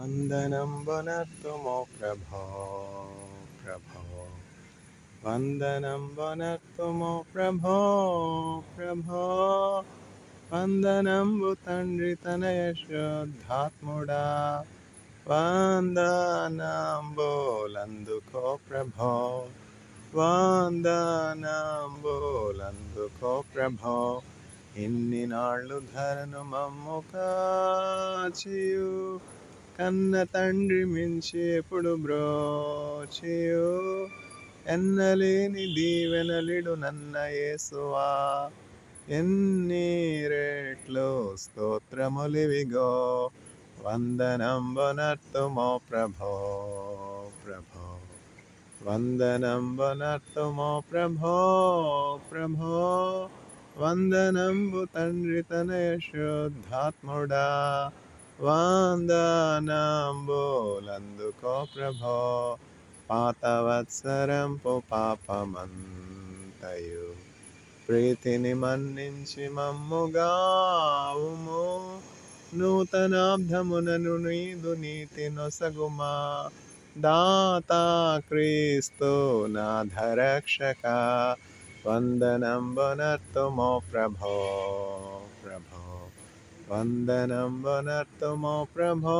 వందనం వనర్తుమో ప్రభో ప్రభో వందనం వనర్తుమో ప్రభో ప్రభో వందనంబు తండ్రి తనయ శుద్ధాత్ముడా వందనంబోలందుకో ప్రభో వందనంబోలందుకో ప్రభో ఇన్ని నాళ్ళు ధరను మమ్ము కాచియు కన్న తండ్రి మించి ఎప్పుడు బ్రోచియు. ఎన్నలేని దీవెనలిడు నన్న యేసువా. ఎన్ని రేట్లు స్తోత్రములివిగో. వందనంబనర్తుమో ప్రభో ప్రభో. వందనంబనర్తుమో ప్రభో ప్రభో. వందనంబు తండ్రి తన శుద్ధాత్ముడా వందనంబులందుకో ప్రభో పాతవత్సరంపు పాపమంతయు ప్రీతిని మన్నించి మమ్ముగావుము నూతనాబ్ధమునను నీదు నీతి నొసగుమా దాతా క్రీస్తు నాధరక్షక వందనం ప్రభో ప్రభో వందనం వనర్తుమో ప్రభో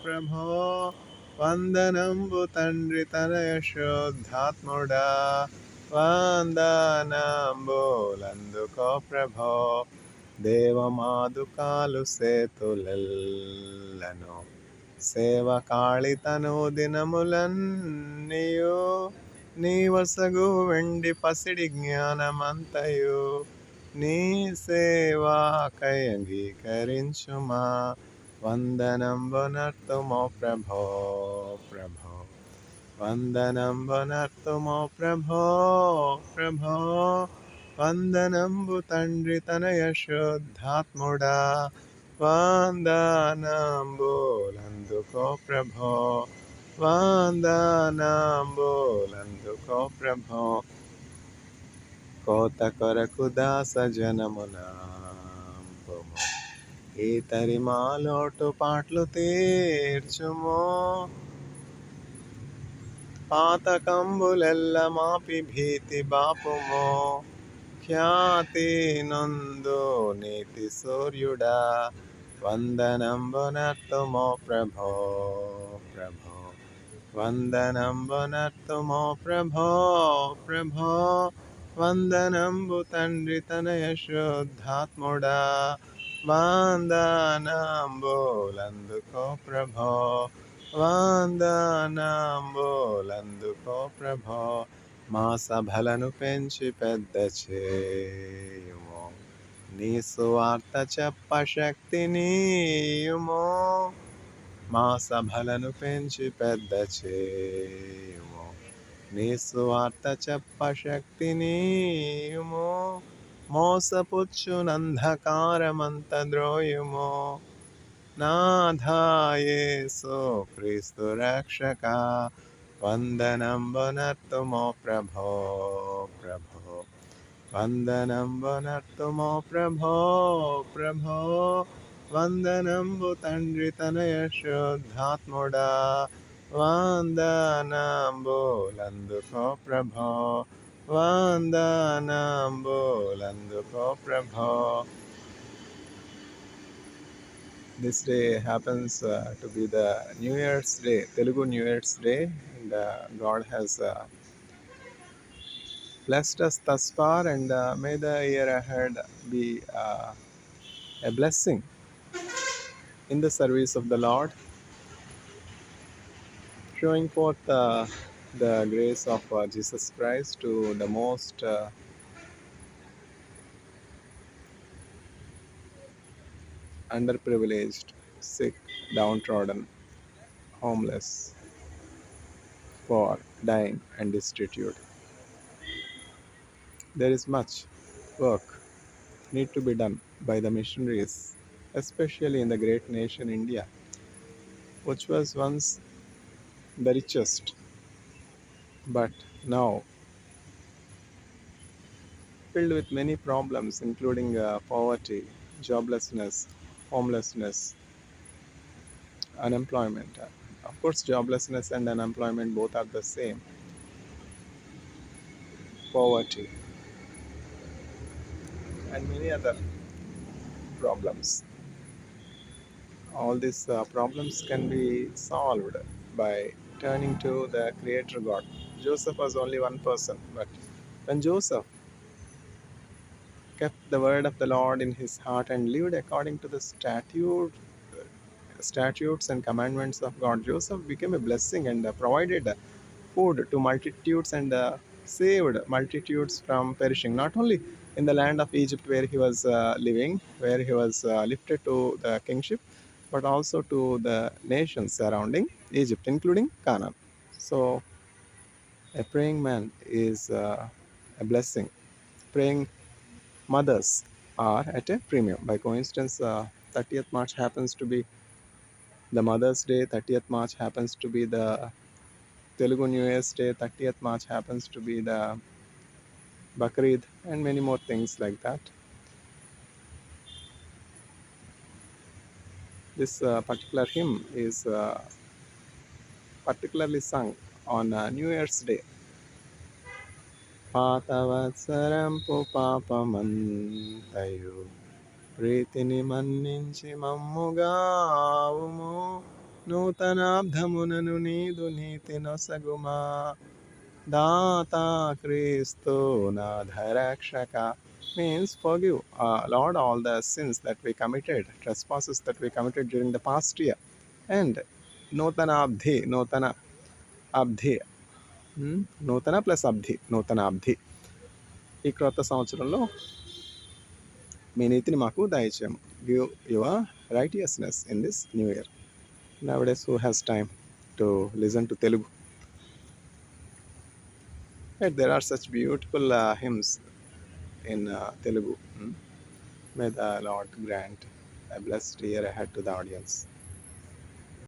ప్రభో వందనంబు తండ్రి తనయ శుద్ధాత్ముడా వందనంబులందుకో ప్రభో దేవమాదుకాలు సేతులెల్లను సేవకాళితను దినములన్నీయు నీ వసగు వెండి పసిడి జ్ఞానమంతయు నీ సేవాకై అంగీకరించుమా వందనం వనర్తుమో ప్రభో ప్రభో. వందనం వనర్తుమో ప్రభో ప్రభో. వందనంబు తండ్రి తనయ శుద్ధాత్ముడా వందనంబులందుకో ప్రభో వందనంబులందుకో ప్రభో. కోత కొరకు దాస జనమున ఈతరి మాలోటు పాటలు తీర్చుము పాతకంబులెల్ల మాపి భీతి బాపుము ఖ్యాతి నందు నీతి సూర్యుడా వందనం వనర్తుమో ప్రభో ప్రభో వందనం వనర్తుమో ప్రభో ప్రభో వందనంబు తండ్రి తనయ శుద్ధాత్ముడా వందనంబులందుకో ప్రభో. వందనంబులందుకో ప్రభో. మా సభలను పెంచి పెద్ద చేయుమో. నీ సువార్త చెప్ప శక్తినియుము మా సభలను పెంచి పెద్ద చేయుము. నీ స్వార్థ చెప్ప శక్తినియుము మోసపుచ్చునంధకారమంత ద్రోయుము. నాథాయేసు క్రీస్తు రక్షక వందనం వనర్తుమో ప్రభో ప్రభో. వందనం వనర్తుమో ప్రభో ప్రభో. వందనంబు తండ్రి తనయ శుద్ధాత్ముడా वन्दनां बोलन्दुको प्रभो वन्दनां this day happens uh, to be the New Year's Day, Telugu New Year's Day, and uh, God has uh, blessed us thus far, and uh, may the year ahead be uh, a blessing in the service of the Lord showing forth uh, the grace of uh, Jesus Christ to the most uh, underprivileged, sick, downtrodden, homeless, poor, dying, and destitute. There is much work need to be done by the missionaries, especially in the great nation India, which was once the richest, but now filled with many problems, including uh, poverty, joblessness, homelessness, unemployment. Of course, joblessness and unemployment both are the same. Poverty and many other problems. All these uh, problems can be solved by turning to the Creator God. Joseph was only one person, but when Joseph kept the word of the Lord in his heart and lived according to the statute, statutes and commandments of God, Joseph became a blessing and provided food to multitudes and uh, saved multitudes from perishing. Not only in the land of Egypt where he was uh, living, where he was uh, lifted to the kingship, but also to the nations surrounding Egypt, including Canaan. So, a praying man is uh, a blessing. Praying mothers are at a premium. By coincidence, uh, 30th March happens to be the Mother's Day, 30th March happens to be the Telugu New Year's Day, 30th March happens to be the Bakrid, and many more things like that. This uh, particular hymn is uh, particularly sung on uh, New Year's Day. పాతవత్సరంపు పాపమంతయు ప్రీతిని మన్నించి మమ్ముగావుము నూతనాబ్ధమునను నీదు నీతి నొసగుమా దాతా క్రీస్తు నాధరక్షక means forgive uh, lord all the sins that we committed trespasses that we committed during the past year and nutana abdhi nutana abdhi Hmm? నూతన plus అబ్ధి నూతన అబ్ధి ఈ క్రొత్త సంవత్సరంలో మీ నీతిని మాకు దయచేయము give your righteousness in this new year nowadays who has time to listen to Telugu Right, there are such beautiful uh, hymns in uh, Telugu. Hmm? May the Lord grant a blessed year ahead to the audience.